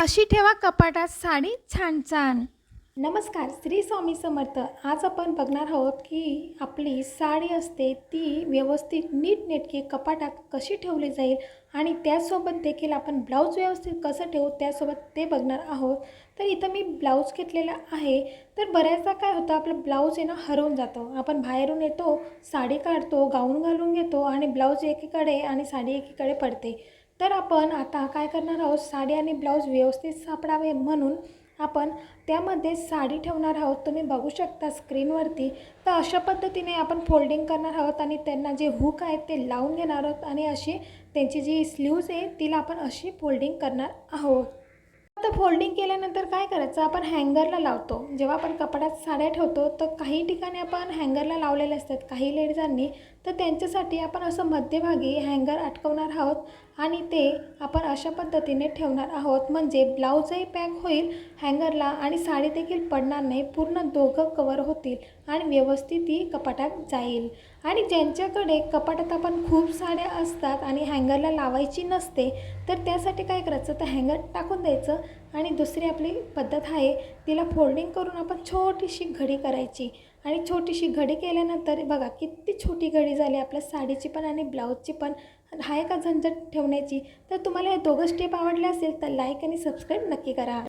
अशी ठेवा कपाटात साडी छान छान नमस्कार श्री स्वामी समर्थ. आज आपण बघणार आहोत की आपली साडी असते ती व्यवस्थित नीटनेटकी कपाटात कशी ठेवली जाईल आणि त्यासोबत देखील आपण ब्लाऊज व्यवस्थित कसं ठेवू त्यासोबत ते बघणार आहोत. तर इथं मी ब्लाऊज घेतलेला आहे. तर बऱ्याचदा काय होतं आपलं ब्लाऊज आहे ना हरवून जातं. आपण बाहेरून येतो साडी काढतो गाऊन घालून घेतो आणि ब्लाऊज एकीकडे आणि साडी एकीकडे पडते. तर आपण आता काय करणार आहोत? साडी आणि ब्लाऊज व्यवस्थित सापडावे म्हणून आपण त्यामध्ये साडी ठेवणार आहोत. तुम्ही बघू शकता स्क्रीनवरती. तर अशा पद्धतीने आपण फोल्डिंग करणार आहोत आणि त्यांना जे हुक आहेत ते लावून घेणार आहोत आणि अशी त्यांची जी स्लीव्ज आहे तिला आपण अशी फोल्डिंग करणार आहोत. आता फोल्डिंग केल्यानंतर काय करायचं? आपण हँगरला लावतो. जेव्हा आपण कपड्यात साड्या ठेवतो तर काही ठिकाणी आपण हँगरला लावलेले असतात. काही लेडीजांनी तर त्यांच्यासाठी आपण असं मध्यभागी हँगर अटकवणार आहोत आणि ते आपण अशा पद्धतीने ठेवणार आहोत. म्हणजे ब्लाऊजही पॅक होईल हँगरला आणि साडी देखील पडणार नाही. पूर्ण दोघं कवर होतील आणि व्यवस्थित ती कपाटात जाईल. आणि ज्यांच्याकडे कपाटात आपण खूप साड्या असतात आणि हँगरला लावायची नसते तर त्यासाठी काय करायचं? तर हँगर टाकून द्यायचं. आणि दुसरी आपली पद्धत आहे तिला फोल्डिंग करून आपण छोटीशी घडी करायची. आणि छोटीशी घडी केल्यानंतर बघा किती छोटी घडी झाली आपल्या साडीची पण आणि ब्लाऊजची पण. आहे का झंझट ठेवण्याची. तर तुम्हाला हे दोघं स्टेप आवडले असेल तर लाईक आणि सबस्क्राईब नक्की करा.